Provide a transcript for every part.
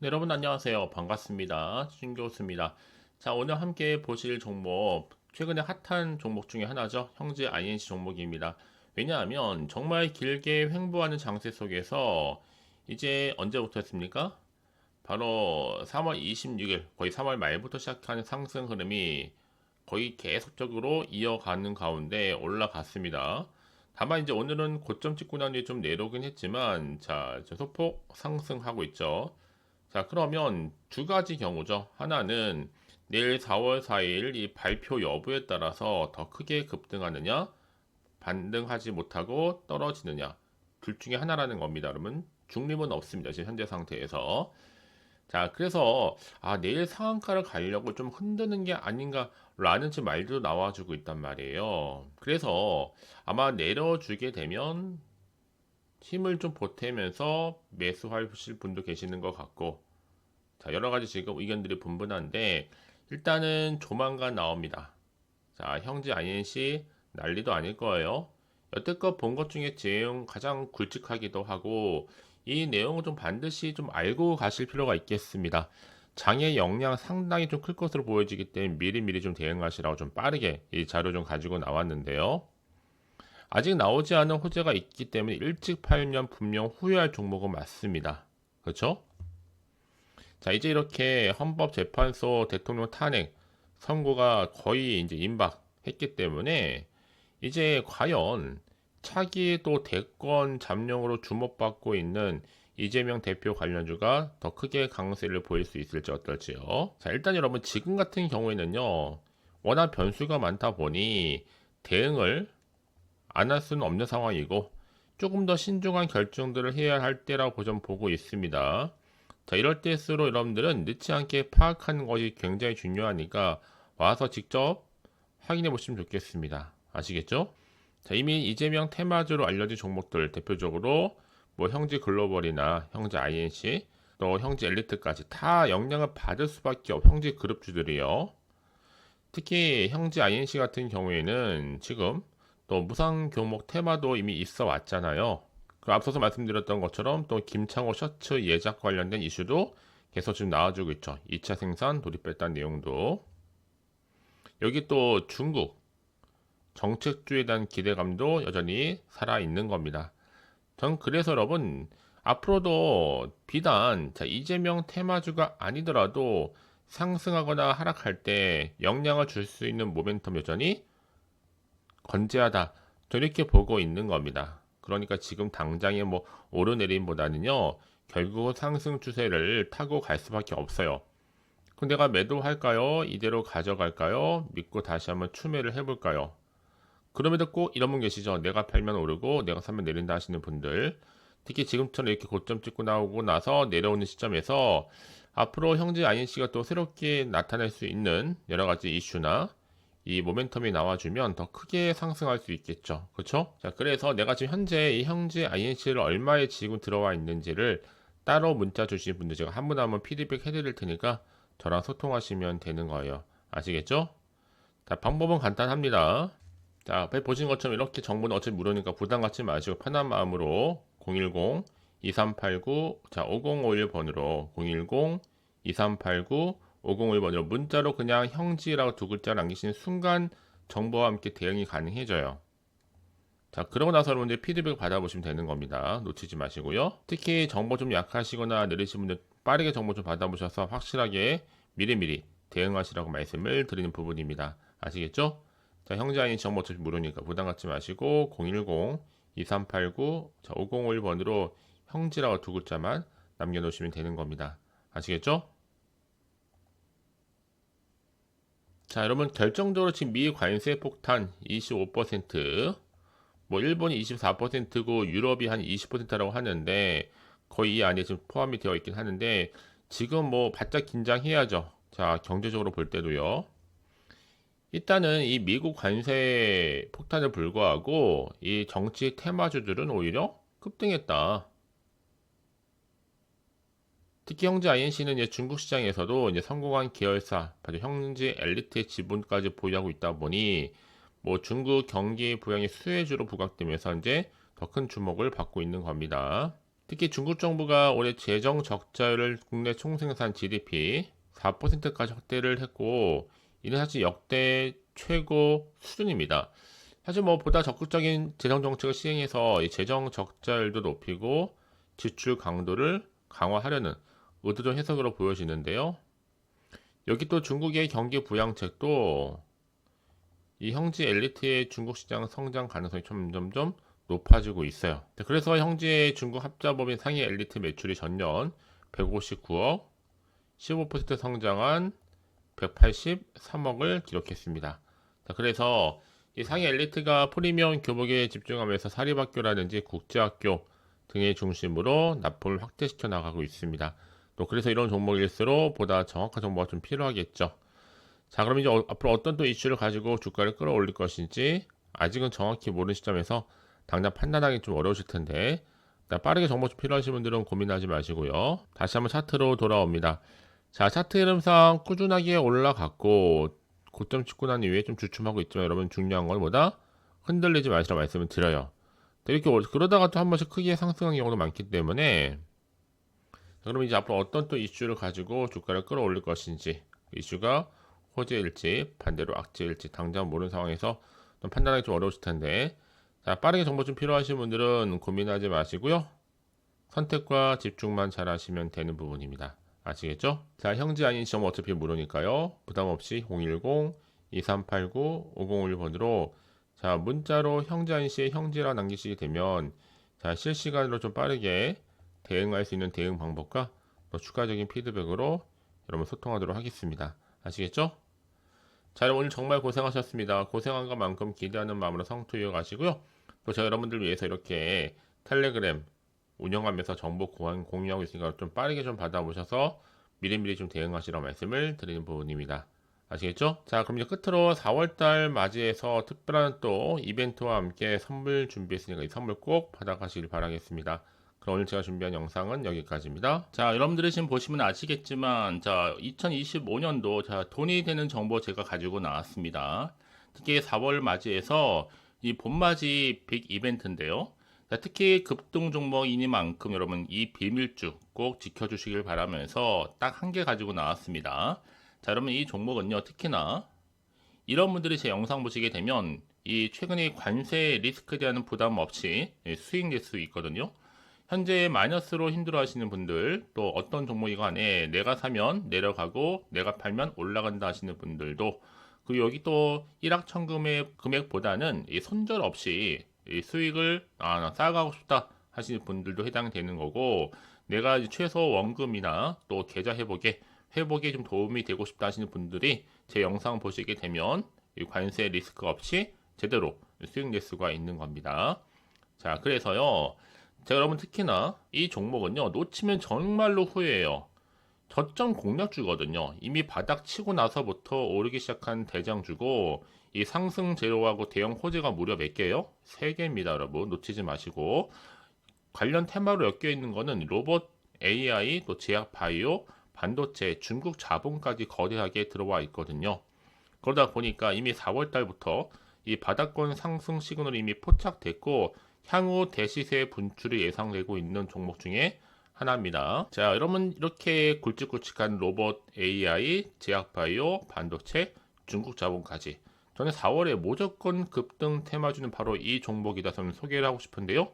네, 여러분 안녕하세요. 반갑습니다. 신교수입니다. 자, 오늘 함께 보실 종목, 최근에 핫한 종목 중에 하나죠. 형제 INC 종목입니다. 왜냐하면 정말 길게 횡보하는 장세 속에서 이제 언제부터였습니까? 바로 3월 26일, 거의 3월 말부터 시작하는 상승 흐름이 거의 계속적으로 이어가는 가운데 올라갔습니다. 다만 이제 오늘은 고점 찍고 난 뒤에 좀 내려오긴 했지만, 자, 소폭 상승하고 있죠. 자, 그러면 두 가지 경우죠. 하나는 내일 4월 4일 이 발표 여부에 따라서 더 크게 급등하느냐, 반등하지 못하고 떨어지느냐. 둘 중에 하나라는 겁니다. 여러분. 중립은 없습니다. 지금 현재 상태에서. 자, 그래서 아, 내일 상한가를 가려고 좀 흔드는 게 아닌가라는 지금 말도 나와주고 있단 말이에요. 그래서 아마 내려주게 되면 힘을 좀 보태면서 매수하실 분도 계시는 것 같고, 자, 여러 가지 지금 의견들이 분분한데, 일단은 조만간 나옵니다. 자, 형제 INC 난리도 아닐 거예요. 여태껏 본 것 중에 제용 가장 굵직하기도 하고, 이 내용을 좀 반드시 좀 알고 가실 필요가 있겠습니다. 장의 역량 상당히 좀 클 것으로 보여지기 때문에 미리미리 좀 대응하시라고 좀 빠르게 이 자료 좀 가지고 나왔는데요. 아직 나오지 않은 호재가 있기 때문에 일찍 팔면 분명 후회할 종목은 맞습니다. 그렇죠? 자, 이제 이렇게 헌법재판소 대통령 탄핵 선고가 거의 이제 임박했기 때문에 이제 과연 차기 또 대권 잠룡으로 주목받고 있는 이재명 대표 관련주가 더 크게 강세를 보일 수 있을지 어떨지요. 자, 일단 여러분 지금 같은 경우에는요. 워낙 변수가 많다 보니 대응을 안 할 수는 없는 상황이고 조금 더 신중한 결정들을 해야 할 때라고 좀 보고 있습니다. 자, 이럴 때일수록 여러분들은 늦지 않게 파악하는 것이 굉장히 중요하니까 와서 직접 확인해 보시면 좋겠습니다. 아시겠죠? 자, 이미 이재명 테마주로 알려진 종목들 대표적으로 뭐 형제 글로벌이나 형제 INC 또 형제 엘리트까지 다 영향을 받을 수밖에 없 형제 그룹주들이요. 특히 형제 INC 같은 경우에는 지금 또 무상 교목 테마도 이미 있어 왔잖아요. 그 앞서서 말씀드렸던 것처럼 또 김창호 셔츠 예작 관련된 이슈도 계속 지금 나와주고 있죠. 2차 생산 돌입했다는 내용도. 여기 또 중국 정책주에 대한 기대감도 여전히 살아있는 겁니다. 전 그래서 여러분 앞으로도 비단 자, 이재명 테마주가 아니더라도 상승하거나 하락할 때 영향을 줄 수 있는 모멘텀 여전히 건재하다. 저렇게 보고 있는 겁니다. 그러니까 지금 당장의 뭐 오르내림보다는요, 결국 상승 추세를 타고 갈 수밖에 없어요. 그럼 내가 매도할까요? 이대로 가져갈까요? 믿고 다시 한번 추매를 해볼까요? 그럼에도 꼭 이런 분 계시죠. 내가 팔면 오르고 내가 사면 내린다 하시는 분들. 특히 지금처럼 이렇게 고점 찍고 나오고 나서 내려오는 시점에서 앞으로 형제 INC가 또 새롭게 나타날 수 있는 여러 가지 이슈나 이 모멘텀이 나와주면 더 크게 상승할 수 있겠죠. 그렇죠? 자, 그래서 내가 지금 현재 이 형제 INC를 얼마에 지금 들어와 있는지를 따로 문자 주신 분들 제가 한 분 한 분 피드백 해드릴 테니까 저랑 소통하시면 되는 거예요. 아시겠죠? 자, 방법은 간단합니다. 자, 앞에 보신 것처럼 이렇게 정보는 어차피 무료니까 부담 갖지 마시고 편한 마음으로 010 2389 자, 5051 번으로 010 2389 501번으로 문자로 그냥 형지라고 두 글자 남기신 순간 정보와 함께 대응이 가능해져요. 자, 그러고 나서 여러분들 피드백 받아보시면 되는 겁니다. 놓치지 마시고요. 특히 정보 좀 약하시거나 느리신 분들 빠르게 정보 좀 받아보셔서 확실하게 미리미리 대응하시라고 말씀을 드리는 부분입니다. 아시겠죠? 자, 형제아인 정보 어차피 무료니까 부담 갖지 마시고 010 2389 자, 501번으로 형지라고 두 글자만 남겨놓으시면 되는 겁니다. 아시겠죠? 자, 여러분 결정적으로 지금 미 관세 폭탄 25%, 뭐 일본이 24%고 유럽이 한 20%라고 하는데 거의 이 안에 지금 포함이 되어 있긴 하는데 지금 뭐 바짝 긴장해야죠. 자, 경제적으로 볼 때도요. 일단은 이 미국 관세 폭탄에 불구하고 이 정치 테마주들은 오히려 급등했다. 특히 형제 INC는 중국 시장에서도 성공한 계열사, 바로 형제 엘리트의 지분까지 보유하고 있다 보니 뭐 중국 경기 부양의 수혜주로 부각되면서 이제 더 큰 주목을 받고 있는 겁니다. 특히 중국 정부가 올해 재정 적자율을 국내 총생산 GDP 4%까지 확대를 했고 이는 사실 역대 최고 수준입니다. 사실 뭐 보다 적극적인 재정 정책을 시행해서 이 재정 적자율도 높이고 지출 강도를 강화하려는 의도적 해석으로 보여지는데요. 여기 또 중국의 경기 부양책도 이 형지 엘리트의 중국 시장 성장 가능성이 점점점 높아지고 있어요. 그래서 형지의 중국 합자법인 상위 엘리트 매출이 전년 159억, 15% 성장한 183억을 기록했습니다. 그래서 이 상위 엘리트가 프리미엄 교복에 집중하면서 사립학교라든지 국제학교 등의 중심으로 납품을 확대시켜 나가고 있습니다. 또 그래서 이런 종목일수록 보다 정확한 정보가 좀 필요하겠죠. 자, 그럼 이제 어, 앞으로 어떤 또 이슈를 가지고 주가를 끌어올릴 것인지 아직은 정확히 모르는 시점에서 당장 판단하기 좀 어려우실 텐데 빠르게 정보 좀 필요하신 분들은 고민하지 마시고요. 다시 한번 차트로 돌아옵니다. 자, 차트 흐름상 꾸준하게 올라갔고 고점 찍고 난 이후에 좀 주춤하고 있지만 여러분 중요한 건 뭐다? 흔들리지 마시라 말씀을 드려요. 이렇게 그러다가 또 한 번씩 크게 상승한 경우도 많기 때문에 그럼 이제 앞으로 어떤 또 이슈를 가지고 주가를 끌어올릴 것인지 그 이슈가 호재일지 반대로 악재일지 당장 모르는 상황에서 좀 판단하기 좀 어려우실 텐데. 자 빠르게 정보 좀 필요하신 분들은 고민하지 마시고요. 선택과 집중만 잘 하시면 되는 부분입니다. 아시겠죠? 자 형제 아닌 시험 어차피 무료니까요. 부담 없이 010-2389-5051번으로 자 문자로 형제 아닌 씨의 형제라 남기시게 되면 자 실시간으로 좀 빠르게 대응할 수 있는 대응 방법과 또 추가적인 피드백으로 여러분 소통하도록 하겠습니다. 아시겠죠? 자, 오늘 정말 고생하셨습니다. 고생한 것만큼 기대하는 마음으로 성투 이어가시고요. 또 제가 여러분들 위해서 이렇게 텔레그램 운영하면서 정보 공유, 공유하고 있으니까 좀 빠르게 좀 받아보셔서 미리미리 좀 대응하시라고 말씀을 드리는 부분입니다. 아시겠죠? 자, 그럼 이제 끝으로 4월달 맞이해서 특별한 또 이벤트와 함께 선물 준비했으니까 이 선물 꼭 받아가시길 바라겠습니다. 오늘 제가 준비한 영상은 여기까지입니다. 자, 여러분들이 지금 보시면 아시겠지만, 자, 2025년도 자 돈이 되는 정보 제가 가지고 나왔습니다. 특히 4월 맞이해서 이 봄맞이 빅 이벤트인데요. 자, 특히 급등 종목이니만큼 여러분 이 비밀주 꼭 지켜주시길 바라면서 딱 한 개 가지고 나왔습니다. 자, 여러분 이 종목은요, 특히나 이런 분들이 제 영상 보시게 되면 이 최근에 관세 리스크에 대한 부담 없이 수익 낼수 있거든요. 현재 마이너스로 힘들어 하시는 분들 또 어떤 종목이 간에 내가 사면 내려가고 내가 팔면 올라간다 하시는 분들도 그 여기 또 일확천금의 금액보다는 이 손절 없이 이 수익을 아, 쌓아가고 싶다 하시는 분들도 해당되는 거고 내가 최소 원금이나 또 계좌 회복에 회복에 좀 도움이 되고 싶다 하시는 분들이 제 영상 보시게 되면 이 관세 리스크 없이 제대로 수익 낼 수가 있는 겁니다. 자, 그래서요. 자, 여러분 특히나 이 종목은요. 놓치면 정말로 후회해요. 저점 공략주거든요. 이미 바닥 치고 나서부터 오르기 시작한 대장주고 이 상승 제로하고 대형 호재가 무려 몇 개요? 세 개입니다, 여러분. 놓치지 마시고 관련 테마로 엮여 있는 거는 로봇, AI, 또 제약 바이오, 반도체, 중국 자본까지 거대하게 들어와 있거든요. 그러다 보니까 이미 4월 달부터 이 바닥권 상승 시그널이 이미 포착됐고 향후 대시세 분출이 예상되고 있는 종목 중에 하나입니다. 자, 여러분 이렇게 굵직굵직한 로봇, AI, 제약바이오, 반도체, 중국 자본까지 저는 4월에 무조건 급등 테마주는 바로 이 종목이다 저는 소개를 하고 싶은데요.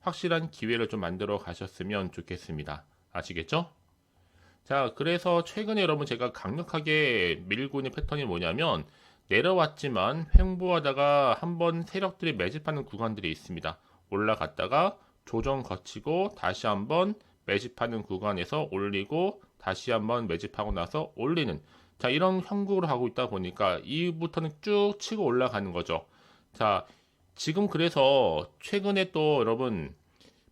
확실한 기회를 좀 만들어 가셨으면 좋겠습니다. 아시겠죠? 자, 그래서 최근에 여러분 제가 강력하게 밀고 있는 패턴이 뭐냐면 내려왔지만 횡보하다가 한번 세력들이 매집하는 구간들이 있습니다. 올라갔다가 조정 거치고 다시 한번 매집하는 구간에서 올리고 다시 한번 매집하고 나서 올리는 자 이런 형국으로 하고 있다 보니까 이부터는 쭉 치고 올라가는 거죠. 자 지금 그래서 최근에 또 여러분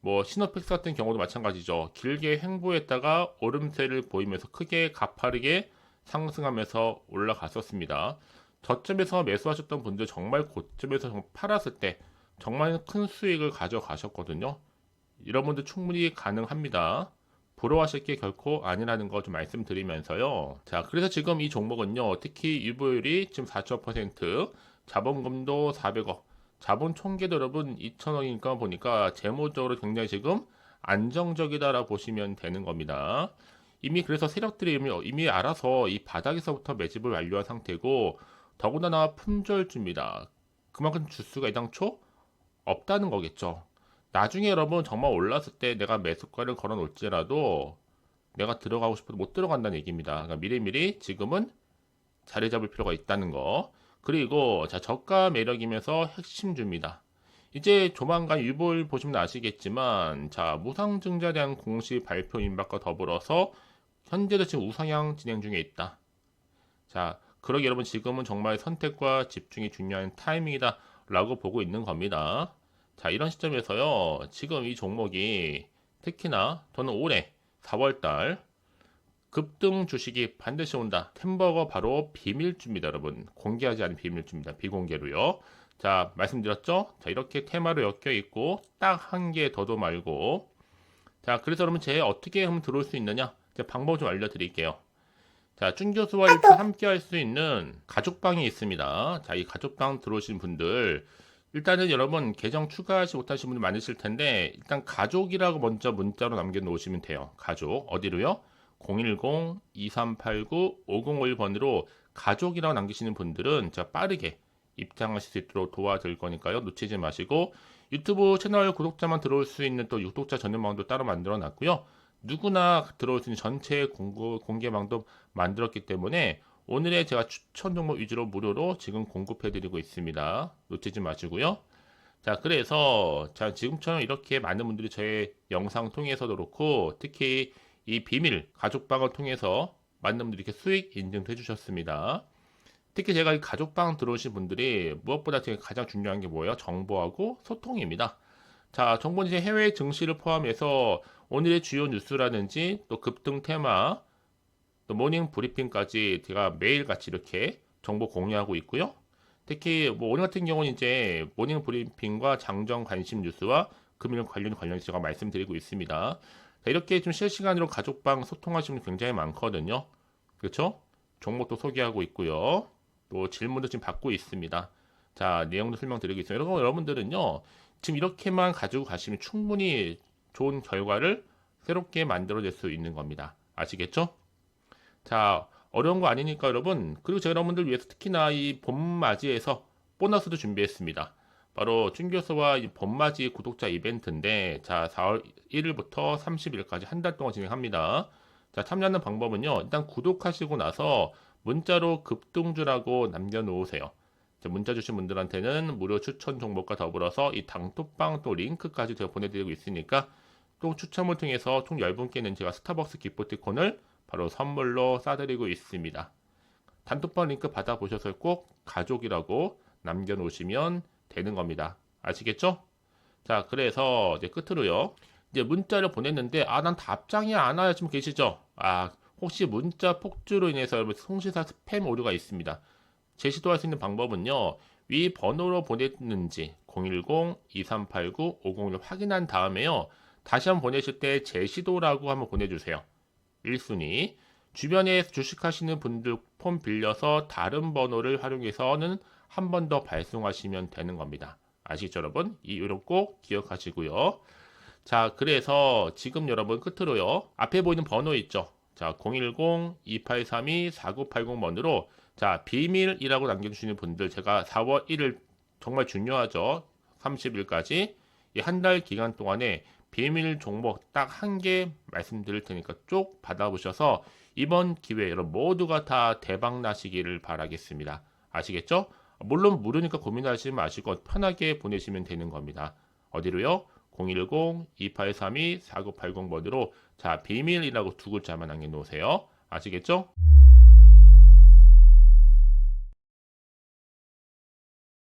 뭐 시노펙스 같은 경우도 마찬가지죠. 길게 횡보했다가 오름세를 보이면서 크게 가파르게 상승하면서 올라갔었습니다. 저점에서 매수하셨던 분들 정말 고점에서 팔았을 때 정말 큰 수익을 가져가셨거든요. 이런 분들 충분히 가능합니다. 부러워하실 게 결코 아니라는 거 좀 말씀드리면서요. 자, 그래서 지금 이 종목은요, 특히 유보율이 지금 4.5%, 자본금도 400억, 자본 총계도 여러분 2천억이니까 보니까 재무적으로 굉장히 지금 안정적이다라고 보시면 되는 겁니다. 이미 그래서 세력들이 이미, 이미 알아서 이 바닥에서부터 매집을 완료한 상태고 더군다나 품절주입니다. 그만큼 주수가 이당초 없다는 거겠죠. 나중에 여러분 정말 올랐을 때 내가 매수가를 걸어 놓을지라도 내가 들어가고 싶어도 못 들어간다는 얘기입니다. 그러니까 미리미리 지금은 자리 잡을 필요가 있다는 거. 그리고 자 저가 매력이면서 핵심주입니다. 이제 조만간 유보를 보시면 아시겠지만 자 무상 증자에 대한 공시 발표 임박과 더불어서 현재도 지금 우상향 진행 중에 있다. 자 그러기 여러분 지금은 정말 선택과 집중이 중요한 타이밍이다 라고 보고 있는 겁니다. 자 이런 시점에서요 지금 이 종목이 특히나 저는 올해 4월달 급등 주식이 반드시 온다. 템버거 바로 비밀주입니다, 여러분. 공개하지 않은 비밀주입니다. 비공개로요. 자, 말씀드렸죠? 자, 이렇게 테마로 엮여 있고 딱 한 개 더도 말고 자, 그래서 여러분 제 어떻게 하면 들어올 수 있느냐? 제 방법 좀 알려드릴게요. 자, 준 교수와 이렇게 함께 할 수 있는 가족방이 있습니다. 자, 이 가족방 들어오신 분들 일단은 여러분 계정 추가하지 못하신 분들 많으실 텐데 일단 가족이라고 먼저 문자로 남겨놓으시면 돼요. 가족 어디로요? 010-2389-5051번으로 가족이라고 남기시는 분들은 자 빠르게 입장하실 수 있도록 도와드릴 거니까요. 놓치지 마시고 유튜브 채널 구독자만 들어올 수 있는 또 구독자 전용방도 따로 만들어 놨고요. 누구나 들어올 수 있는 전체 공고, 공개방도 만들었기 때문에 오늘의 제가 추천 종목 위주로 무료로 지금 공급해드리고 있습니다. 놓치지 마시고요. 자, 그래서 자 지금처럼 이렇게 많은 분들이 저의 영상 통해서도 그렇고 특히 이 비밀 가족방을 통해서 많은 분들이 이렇게 수익 인증도 해주셨습니다. 특히 제가 이 가족방 들어오신 분들이 무엇보다 제가 가장 중요한 게 뭐예요? 정보하고 소통입니다. 자, 이제 해외 증시를 포함해서 오늘의 주요 뉴스라든지 또 급등 테마, 또 모닝 브리핑까지 제가 매일 같이 이렇게 정보 공유하고 있고요. 특히 뭐 오늘 같은 경우는 이제 모닝 브리핑과 장정 관심 뉴스와 금융 관련 관련해서 제가 말씀드리고 있습니다. 이렇게 좀 실시간으로 가족방 소통하시는 분 굉장히 많거든요. 그렇죠? 종목도 소개하고 있고요. 또 질문도 지금 받고 있습니다. 자, 내용도 설명드리겠습니다. 여러분, 여러분들은요, 지금 이렇게만 가지고 가시면 충분히 좋은 결과를 새롭게 만들어낼 수 있는 겁니다. 아시겠죠? 자, 어려운 거 아니니까 여러분, 그리고 제가 여러분들 위해서 특히나 이 봄맞이에서 보너스도 준비했습니다. 바로 춘교수와 봄맞이 구독자 이벤트인데 자 4월 1일부터 30일까지 한 달 동안 진행합니다. 자 참여하는 방법은요. 일단 구독하시고 나서 문자로 급등주라고 남겨놓으세요. 자, 문자 주신 분들한테는 무료 추천 종목과 더불어서 이 당토빵 또 링크까지 제가 보내드리고 있으니까 또 추첨을 통해서 총 10분께는 제가 스타벅스 기프티콘을 바로 선물로 싸드리고 있습니다. 단톡방 링크 받아보셔서 꼭 가족이라고 남겨놓으시면 되는 겁니다. 아시겠죠? 자, 그래서 이제 끝으로요. 이제 문자를 보냈는데 아, 난 답장이 안 와요. 지금 계시죠? 아, 혹시 문자 폭주로 인해서 송시사 스팸 오류가 있습니다. 제시도 할 수 있는 방법은요. 위 번호로 보냈는지 010-2389-501 확인한 다음에요. 다시 한번 보내실 때 제시도라고 한번 보내주세요. 1순위. 주변에 주식하시는 분들 폰 빌려서 다른 번호를 활용해서는 한 번 더 발송하시면 되는 겁니다. 아시죠, 여러분? 이 이름 꼭 기억하시고요. 자, 그래서 지금 여러분 끝으로요. 앞에 보이는 번호 있죠? 자, 010-2832-4980번으로 자, 비밀이라고 남겨주시는 분들 제가 4월 1일 정말 중요하죠. 30일까지 이 한 달 기간 동안에 비밀 종목 딱 한 개 말씀드릴 테니까 쭉 받아보셔서 이번 기회에 여러분 모두가 다 대박 나시기를 바라겠습니다. 아시겠죠? 물론 무료니까 고민하지 마시고 편하게 보내시면 되는 겁니다. 어디로요? 010-2832-4980 번으로 자 비밀이라고 두 글자만 남겨놓으세요. 아시겠죠?